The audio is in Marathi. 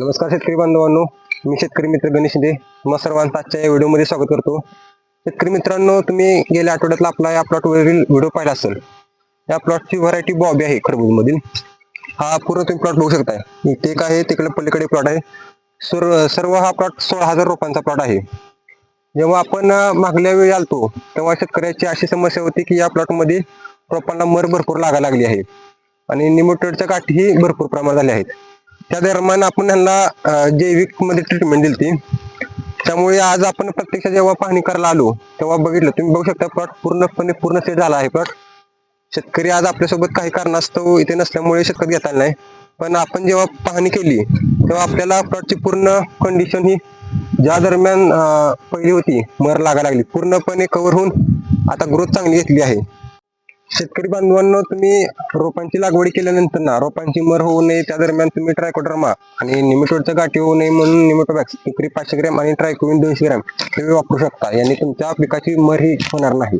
नमस्कार शेतकरी बांधवांनो मी शेतकरी मित्र गणेश शिंदे. मग सर्वांचं आजच्या या व्हिडिओमध्ये स्वागत करतो. शेतकरी मित्रांनो तुम्ही गेल्या आठवड्यातला आपला या प्लॉटवरील व्हिडिओ पाहिला असेल. या प्लॉटची व्हरायटी बॉबी आहे खरबूजमधील. हा पूर्ण तुम्ही प्लॉट बघू शकताय. इथे एक आहे तिकडे पलीकडे प्लॉट आहे. सर्व सर्व हा प्लॉट सोळा हजार रोपांचा प्लॉट आहे. जेव्हा आपण मागल्या वेळी आलतो तेव्हा शेतकऱ्याची अशी समस्या होती की या प्लॉटमध्ये रोपांना मर भरपूर लागायला लागली आहे. आणि निमोटेडच्या गाठीही भरपूर प्रमाणात झाल्या आहेत. त्या दरम्यान आपण ह्यांना जैविकमध्ये ट्रीटमेंट दिली त्यामुळे आज आपण प्रत्यक्ष जेव्हा पाहणी करायला आलो तेव्हा बघितलं. तुम्ही बघू शकता प्लॉट पूर्णपणे पूर्ण सेट झाला आहे प्लॉट. शेतकरी आज आपल्यासोबत काही कारणास्तव इथे नसल्यामुळे शेतकरी घेता नाही. पण आपण जेव्हा पाहणी केली तेव्हा आपल्याला प्लॉटची पूर्ण कंडिशन ही ज्या दरम्यान पहिली होती मर लागायला लागली. पूर्णपणे कव्हर होऊन आता ग्रोथ चांगली घेतली आहे. शेतकरी बांधवांनो तुम्ही रोपांची लागवड केल्यानंतर ना रोपांची मर होऊ नये त्या दरम्यान तुम्ही ट्रायकोड्रमा आणि निमिटोडच्या गाठी होऊ नये म्हणून निमिटोबॅक्स एकरी पाचशे ग्रॅम आणि ट्रायकोविन दोनशे ग्रॅम तुम्ही वापरू शकता. याने तुमच्या पिकाची मर ही होणार नाही.